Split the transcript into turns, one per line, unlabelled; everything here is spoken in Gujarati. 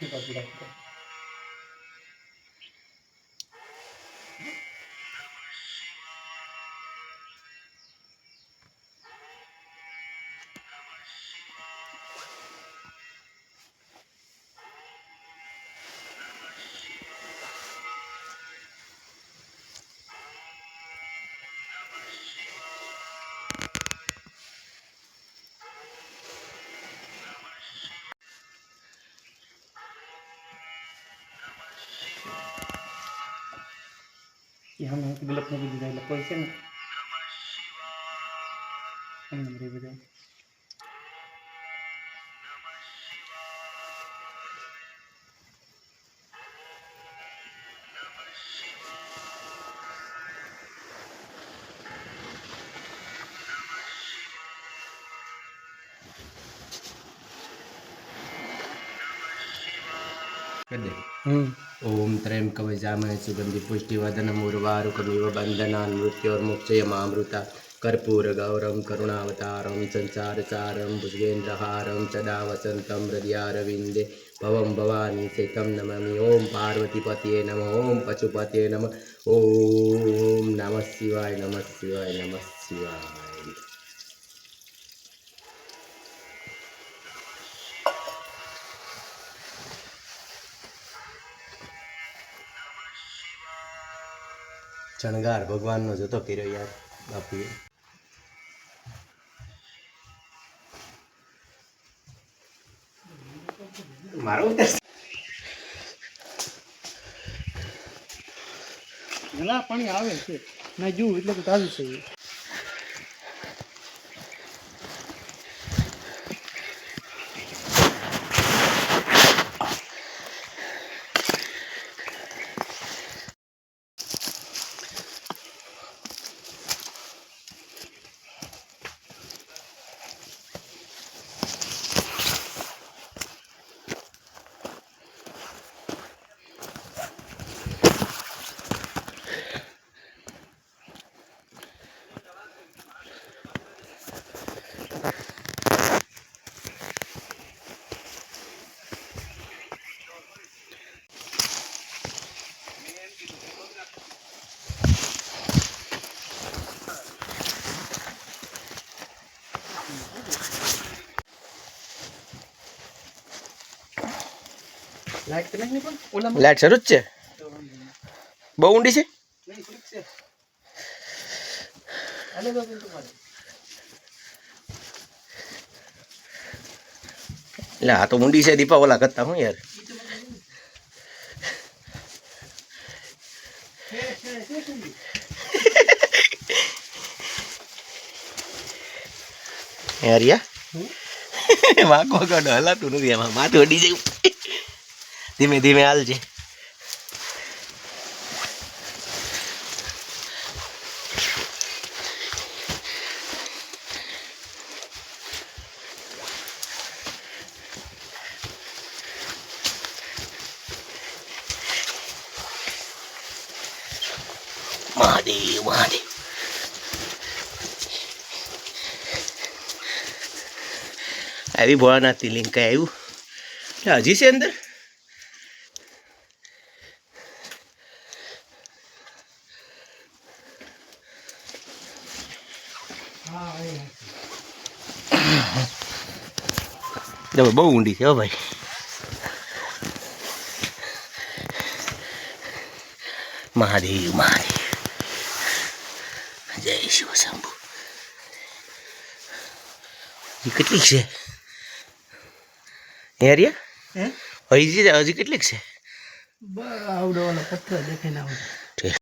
Quita, quita, quita. એ હમણાં ગલત મૂકી દીધા એટલે કોઈ છે ને એમ બધા
કદે
હમ
ઓમ ત્રયમ કવચામય સુગંધિ પુષ્ટિવદન મુર્વારુકમિવ બંધનાન મૃત્યોર્મુક્ષયમામૃતા કર્પૂર ગૌરમ કરુણાવતારમ સંસારસારમ ભુજગેન્દ્રહારમ સદા વસંતમ હૃદયારવિંદે ભવમ ભવાની શેતમ નમામિ ઓમ પાર્વતીપતયે નમ ઓમ પશુપતયે નમ ઓમ નમઃ શિવાય નમઃ શિવાય નમઃ શિવાય શણગાર ભગવાનનો જતો કર્યો યાર, બાપુએ. મારો ઉતર
પેલા પાણી આવે છે. મેં જોયું એટલે તો તાજું છે. લાઈટ
શરૂ જ છે? બહુ ઊંડી છે? એટલે આ તો ઊંડી છે દીપા ઓલા કરતા હું યાર. યાર યા વાંકો કાઢો હલાતું નથી એમાં માથું અડી જાય ધીમે ધીમે હાલ છે મહાદેવ મહાદેવ આવી ભોળાનાથની લિંક કઈ આવ્યું. હજી છે અંદર?
એ
બહુ ઊંડી છે ભાઈ. મહાદેવ મહાદેવ. જય શિવ શંભુ. કેટલી છે? હેરિયા?
હે?
હજી હજી કેટલીક છે?
આવડો વાળો પથ્થર દેખાય ના